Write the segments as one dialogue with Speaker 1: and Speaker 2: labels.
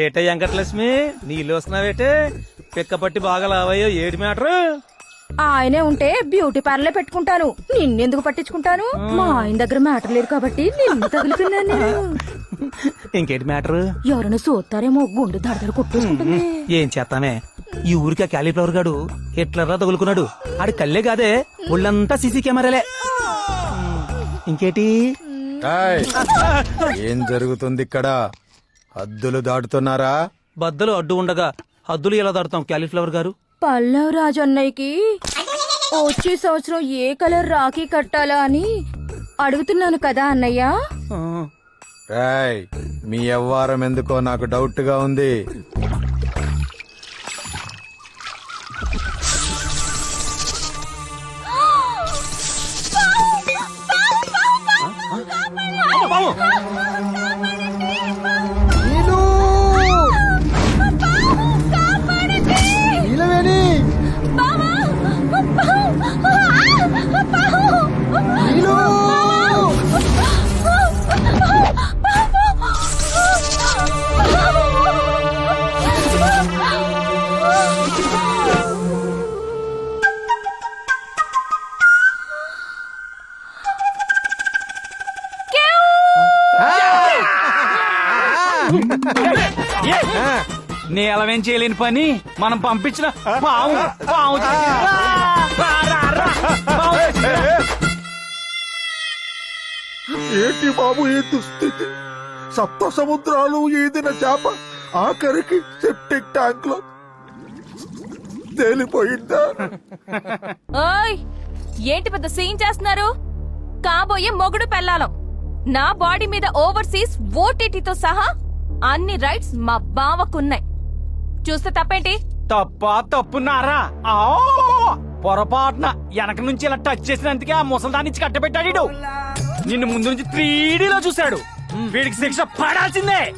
Speaker 1: ఏటే వెంకటలక్ష్మి నీళ్ళు వస్తున్నావేటే పిక్క పట్టి బాగా లావయ్యో ఏడు మ్యాటర్?
Speaker 2: ఆయనే ఉంటే బ్యూటీ పార్లర్ పెట్టుకుంటాను. నిన్నెందుకు పట్టించుకుంటాను? మా ఆయన దగ్గర మ్యాటర్ లేదు కాబట్టి నిన్ను తగిలిపోయినాను నేను.
Speaker 1: ఇంకేంటి మ్యాటర్?
Speaker 2: ఎవరైనా చూస్తారేమో గుండె దడదడ కొట్టేసుకుంటుంది.
Speaker 1: ఏం చేస్తామే? ఈ ఊరికి ఆ క్యాలీఫ్లవర్ గాడు హిట్లర్లా తగులుకున్నాడు. ఆడి కళ్ళే కాదే ఒళ్ళంతా సీసీ కెమెరాలే. ఇంకేటి?
Speaker 3: ఏయ్, ఏం జరుగుతుంది ఇక్కడ? హద్దులు దాటుతున్నారా
Speaker 1: బద్దలు అడ్డు ఉండగా హద్దులు ఎలా దాడతాం క్యాలీఫ్లవర్ గారు
Speaker 2: పల్లవ్ రాజు అన్నయ్యకి వచ్చే సంవత్సరం ఏ కలర్ రాఖీ కట్టాలా అని అడుగుతున్నాను కదా అన్నయ్య
Speaker 3: రాయ్ మీ వ్యవహారం ఎందుకో నాకు డౌట్గా ఉంది
Speaker 4: నేలవేం చేయలేని పని మనం పంపించిన. రా, రా, రా. పాము చేసింది.
Speaker 5: ఏంటి బాబు ఈ దుస్థితి? సప్త సముద్రాలు ఈదిన చేప ఆఖరికి సెప్టిక్ ట్యాంక్లో తేలిపోయిందా?
Speaker 6: ఓయ్ ఏంటి పెద్ద సీన్ చేస్తున్నారు? కాబోయే మొగుడు పెళ్ళాలం. నా బాడీ మీద ఓవర్సీస్ ఓటీటీతో సహా అన్ని రైట్స్ మా బావకున్నాయి. చూస్తే తప్పేంటి?
Speaker 4: తప్ప తప్పున్నారా? ఆ, పొరపాటున వెనక నుంచి ఇలా టచ్ చేసినందుకే ఆ ముసల్దాన్ని ఇచ్చి కట్టబెట్టాడు. నిన్ను ముందు నుంచి త్రీ లో చూశాడు వీడికి శిక్ష పడాల్సిందే.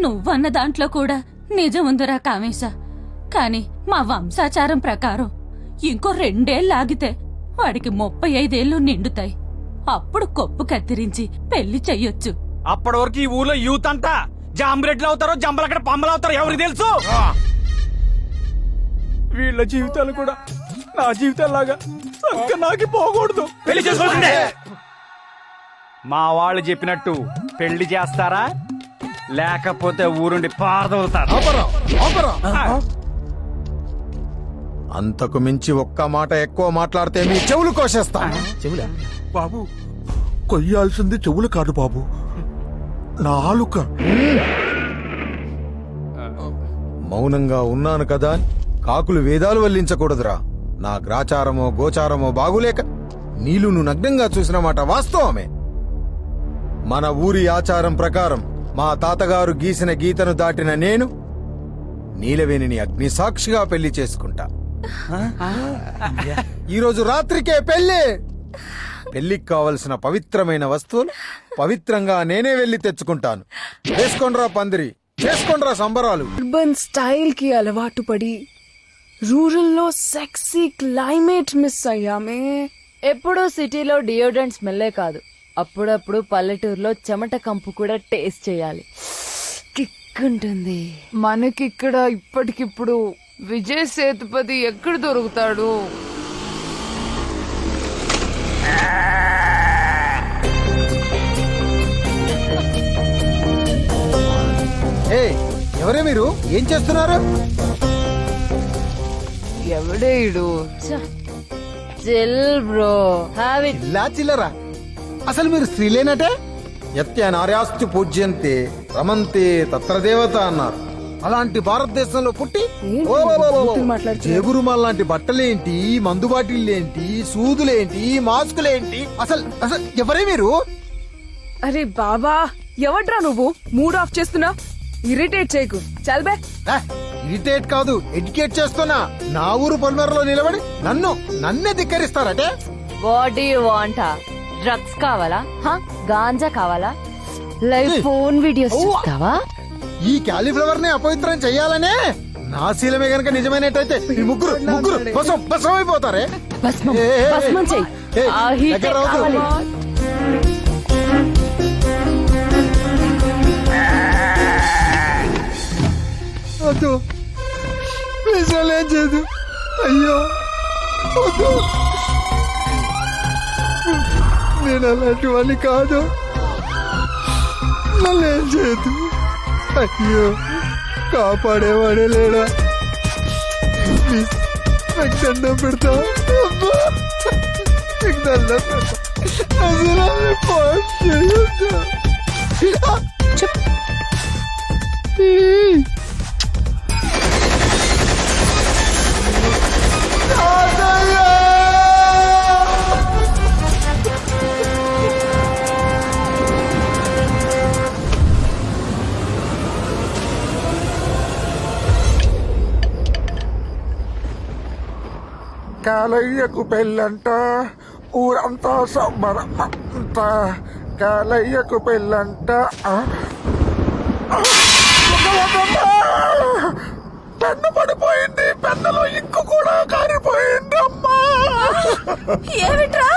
Speaker 7: నువ్వన్న దాంట్లో కూడా నిజముందిరా కామేశ. కాని మా వంశాచారం ప్రకారం ఇంకో రెండేళ్ళు ఆగితే వాడికి ముప్పై ఐదేళ్ళు నిండుతాయి. అప్పుడు కొప్పు కత్తిరించి పెళ్ళి చెయ్యొచ్చు.
Speaker 4: అప్పటి వరకు ఈ ఊర్లో యూత్ అంతా జాంబ్రెడ్లు అవుతారో జంబలక్కడ పంబలు అవుతారో ఎవరికి తెలుసు? వీళ్ళ జీవితాలు కూడా నా జీవితాలాగా నాకి పోకూడదు. పెళ్ళి చేసుకోవాల్సిందే. మా వాళ్ళు చెప్పినట్టు పెళ్ళి చేస్తారా? లేకపోతే ఊరుండి పారదవుతారు
Speaker 3: అంతకు మించి ఒక్క మాట ఎక్కువ మాట్లాడితే మీ చెవులు కోసేస్తా.
Speaker 1: చెవులా?
Speaker 5: బాబు కొయ్యాల్సింది చెవులు కాదు బాబు. నాలుక.
Speaker 3: మౌనంగా ఉన్నాను కదా కాకులు వేదాలు వల్లించకూడదురా. నా గ్రాచారమో గోచారమో బాగులేక నీలును నగ్నంగా చూసిన మాట వాస్తవమే. మన ఊరి ఆచారం ప్రకారం మా తాతగారు గీసిన గీతను దాటిన నేను నీలవేణిని అగ్ని సాక్షిగా పెళ్ళి చేసుకుంటా. ఈరోజు రాత్రికే పెళ్ళి పెళ్ళికి కావలసిన పవిత్రమైన వస్తువులు పవిత్రంగా నేనే వెళ్ళి తెచ్చుకుంటాను. చేసుకోండ్రా పందిరి చేసుకోండ్రా సంబరాలు.
Speaker 8: అర్బన్ స్టైల్కి అలవాటు పడి రూరల్లో సెక్సీ క్లైమేట్ మిస్ అయ్యామే.
Speaker 6: ఎప్పుడూ సిటీలో డియోడ్రెంట్ స్మెల్లే కాదు. అప్పుడప్పుడు పల్లెటూరులో చెమట కంపు కూడా టేస్ట్ చేయాలి. కిక్ ఉంటుంది
Speaker 8: మనకిక్కడ ఇప్పటికిప్పుడు విజయ్ సేతుపతి ఎక్కడ దొరుకుతాడు?
Speaker 3: ఎవరే మీరు? ఏం చేస్తున్నారు?
Speaker 8: ఎవడేయుడు
Speaker 6: చిల్ బ్రో హ్యావ్ ఇట్
Speaker 3: ఇలా చిల్లరా? అసలు మీరు స్త్రీలేనటే? యత్య నార్యాస్తి పూజ్యంతే రమంతే తత్ర దేవత అన్నారు. అలాంటి భారతదేశంలో పుట్టి? జేబురుమాల్ లాంటి బట్టలేంటి మందు బాటిళ్ళేంటి సూదులేంటి మాస్కులేంటి? అసలు అసలు ఎవరే మీరు?
Speaker 8: అరే బాబా ఎవడ్రా నువ్వు? మూడ్ ఆఫ్ చేస్తున్నా? ఇరిటేట్ చేయకు. చల్ బే.
Speaker 3: ఆ, ఇరిటేట్ కాదు ఎడ్యుకేట్ చేస్తున్నా. నా ఊరు పొలిమేరలో నిలబడి నన్ను నన్నే ధిక్కరిస్తారటే?
Speaker 6: What do you want drugs కావాలా? హ? గాంజా కావాలా? లైవ్. Phone videos. చూస్తావా?
Speaker 3: ఈ క్యాలీఫ్లవర్ని అపవిత్రం చెయ్యాలనే నా శీలమే గనక నిజమైనట్టయితే ఈ ముగ్గురు ముగ్గురు బసం బసం అయిపోతారే?
Speaker 6: భస్మం భస్మం చెయ్యి
Speaker 3: వద్దు. ప్లీజ్ ఏం చేయదు అయ్యో వద్దు. నేను అలాంటి వాడిని కాదు. నన్ను ఏం చేయదు అయ్యో కాపాడేవాడే లేడా? నాకు దండం పెడతా. అబ్బా, నీకు దండం పెడతా. అసలు చేయొద్దు.
Speaker 5: కాలయ్యకు పెళ్ళంట ఊరంతా సంబరం అంట కాలయ్యకు పెళ్ళంట ఆ? ఆ! వదలవద్దమ్మా! పెన్ను పడిపోయింది. పెన్నులో ఇంకు కూడా కారిపోయింది అమ్మా.
Speaker 9: ఏమిట్రా?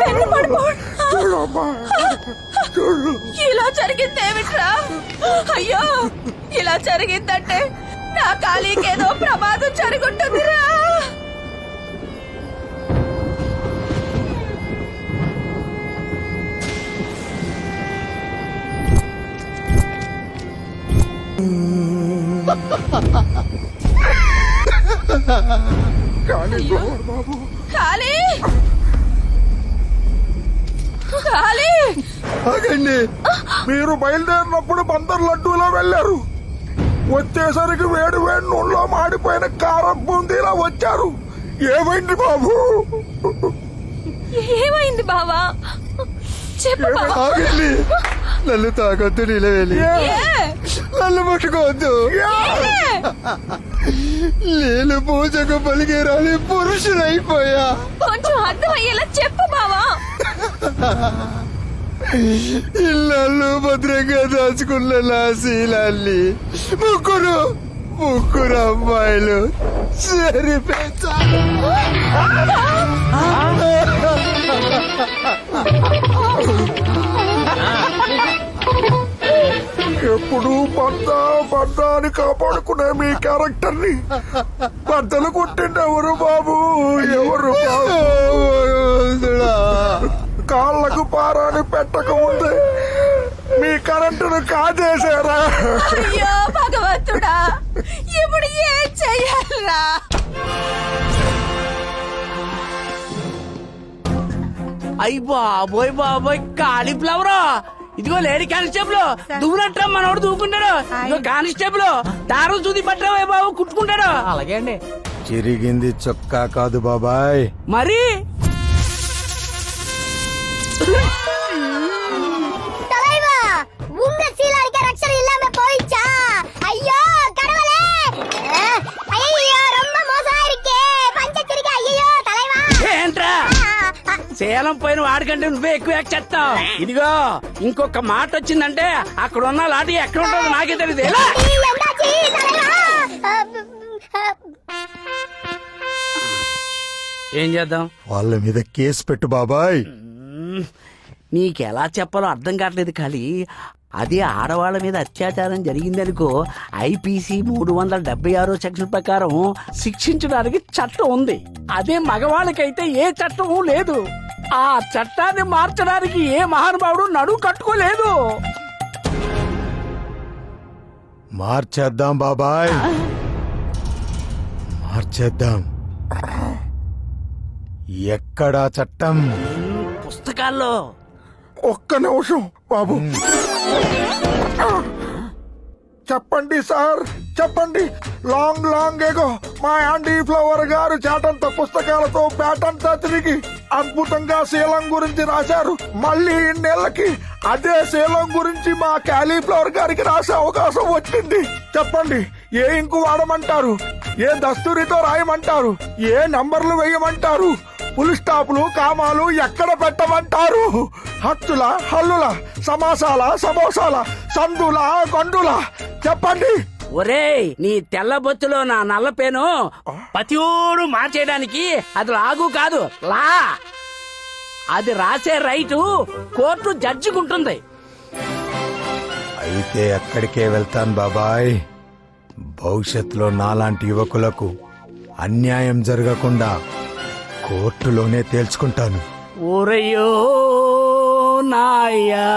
Speaker 9: పెన్ను పడిపో-
Speaker 5: చూడమ్మా చూడు.
Speaker 9: ఇలా జరిగిందేమిట్రా అయ్యో ఇలా జరిగిందంటే నా ఖాళీకేదో ప్రమాదం జరుగుంటుందిరా.
Speaker 5: బాబు.
Speaker 3: ఆగండి.
Speaker 5: మీరు బయలుదేరినప్పుడు బందర్ లడ్డూలో వెళ్ళారు. వచ్చేసరికి వేడి వేడి నూనెలో మాడిపోయిన కారం బూందీలా వచ్చారు. ఏమైంది బాబు?
Speaker 9: ఏమైంది బావా? చెప్పు బావా.
Speaker 3: ఆగండి నన్ను తాకొద్దు నిలవేలి? నన్ను ముట్టుకోవద్దు నేను పూజకు పలికే రాని పురుషుడైపోయా.
Speaker 9: కొంచెం అర్థమయ్యేలా చెప్పు బావా.
Speaker 3: ఇళ్ళు భద్రంగా దాచుకున్న నా శీలాన్ని ముగ్గురు ముగ్గురు అమ్మాయిలు సరిపెట్టారు
Speaker 5: ఎప్పుడు భర్త భర్త అని కాపాడుకునే మీ క్యారెక్టర్ని బద్దలు కొట్టింది ఎవరు బాబు? ఎవరు బాబు? కాళ్ళకు పారాని పెట్టక ముందే మీ కరెంటును కాజేశారా?
Speaker 9: అయ్యో భగవంతుడా ఇప్పుడు ఏం చెయ్యాలరా?
Speaker 10: అయ్యి బాబోయ్ బాబోయ్ కాలీఫ్లవర్? ఇదిగో లేడీ కానిస్టేబుల్ దువ్వునట్రా మనోడు దూకుంటాడు ఇదిగో కానిస్టేబుల్ దారం చూది పట్టరా బాబు కుట్టుకుంటాడు. అలాగే అండి.
Speaker 3: చిరిగింది చొక్కా కాదు బాబాయ్.
Speaker 10: మరి? సేలం పోయిన వాడికంటే నువ్వే ఎక్కువ యాక్ట్ చేస్తావు. ఇదిగో ఇంకొక మాట వచ్చిందంటే అక్కడ ఉన్న లాటి ఎక్కడ ఉంటుందో నాకే తెలియదు ఏం చేద్దాం?
Speaker 3: వాళ్ళ మీద కేసు పెట్టు బాబాయ్.
Speaker 10: నీకెలా చెప్పాలో అర్థం కావట్లేదు కానీ అది ఆడవాళ్ళ మీద అత్యాచారం జరిగిందనుకో ఐపీసీ మూడు వందల డెబ్బై ఆరో సెక్షన్ ప్రకారం శిక్షించడానికి చట్టం ఉంది. అదే మగవాళ్ళకైతే ఏ చట్టం లేదు. ఆ చట్టాన్ని మార్చడానికి ఏ మహానుభావుడు నడువు కట్టుకోలేదు.
Speaker 3: మార్చేద్దాం బాబాయ్. మార్చేద్దాం. ఎక్కడా చట్టం?
Speaker 10: పుస్తకాల్లో.
Speaker 5: ఒక్క నిమిషం బాబు. చెప్పండి సార్ చెప్పండి. లాంగ్ లాంగ్ ఏగో మా యాండీ ఫ్లవర్ గారు చేటంత పుస్తకాలతో పేటంతా తిరిగి అద్భుతంగా శీలం గురించి రాశారు. మళ్ళీ ఇన్నేళ్ళకి అదే శీలం గురించి మా క్యాలీఫ్లవర్ గారికి రాసే అవకాశం వచ్చింది. చెప్పండి ఏ ఇంకు వాడమంటారు? ఏ దస్తూరితో రాయమంటారు? ఏ నంబర్లు వేయమంటారు? పులి స్టాపులు కామాలు ఎక్కడ పెట్టమంటారు? హత్తుల హల్లుల సమాసాల సమోసాల సందుల గండుల. చెప్పండి.
Speaker 10: ఒరేయ్ నీ తెల్ల బొత్తులో నా నల్ల పేను పతియోడు మార్చేయడానికి అది లాగు కాదు. లా. అది రాసే రైటు కోర్టు జడ్జికుంటుంది.
Speaker 3: అయితే అక్కడికే వెళ్తాను బాబాయ్. భవిష్యత్తులో నాలాంటి యువకులకు అన్యాయం జరగకుండా కోర్టులోనే తేల్చుకుంటాను.
Speaker 1: ఓరయ్యో నాయ్యా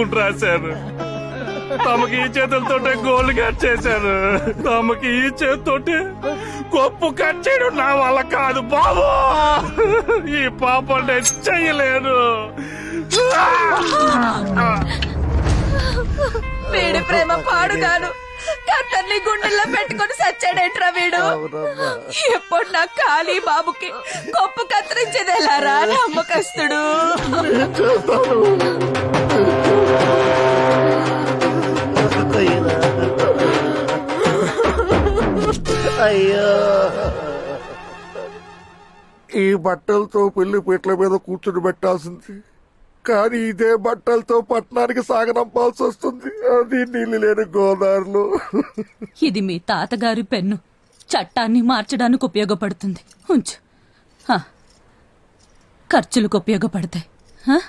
Speaker 11: నూనె రాశాను. తమకి ఈ చేతులతోటే గోల్డ్ కట్ చేశాను. తమకి ఈ చేతితోటే కొప్పు కట్ చేయడం నా వల్ల కాదు బాబు. ఈ పాపం నేను చెయ్యలేను
Speaker 9: వీడి ప్రేమ పాడుగాను. కత్తర్ని గుండెల్లో పెట్టుకొని సచ్చాడేంట్రా వీడు? ఎప్పుడు నా ఖాళీ బాబుకి గొప్ప కత్తిరించేది ఎలారా నమ్మకస్తుడు
Speaker 5: ఈ బట్టలతో పెళ్ళి పీటల మీద కూర్చుని పెట్టాల్సింది. కానీ ఇదే బట్టలతో పట్టణానికి సాగనంపాల్సి వస్తుంది. అది నీళ్ళు లేని గోదావరిలో
Speaker 7: ఇది మీ తాతగారి పెన్ను. చట్టాన్ని మార్చడానికి ఉపయోగపడుతుంది. ఉంచు. హా. ఖర్చులకు ఉపయోగపడతాయి. హా?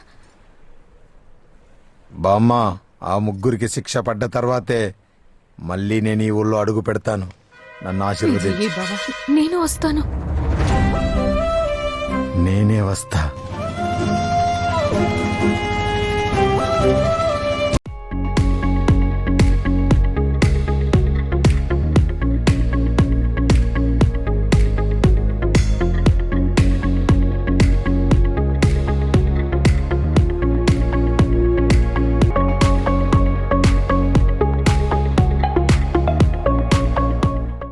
Speaker 3: బామ్మ ఆ ముగ్గురికి శిక్ష పడ్డ తర్వాతే మళ్ళీ నేను ఈ ఊళ్ళో అడుగు పెడతాను. నన్ను ఆశీర్వదించు.
Speaker 9: నేను వస్తాను.
Speaker 3: నేనే వస్తా.